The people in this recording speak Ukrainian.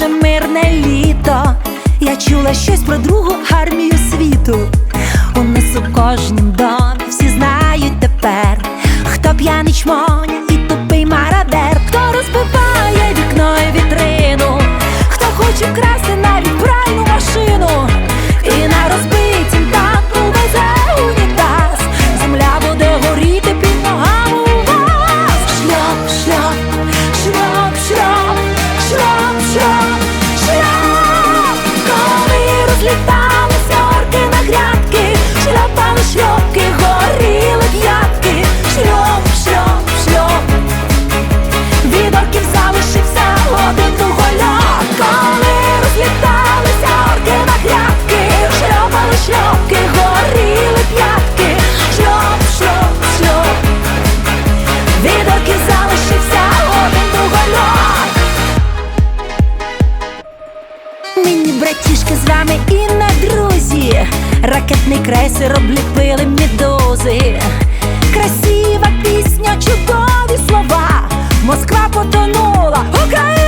наше мирне літо. Я чула щось про другу армію світу. У нас у кожнім домі всі знають тепер, хто п'яничмо. Братішки з вами і на друзі. Ракетний крейсер обліпили медузи Красива пісня, чудові слова. Москва потонула, Україна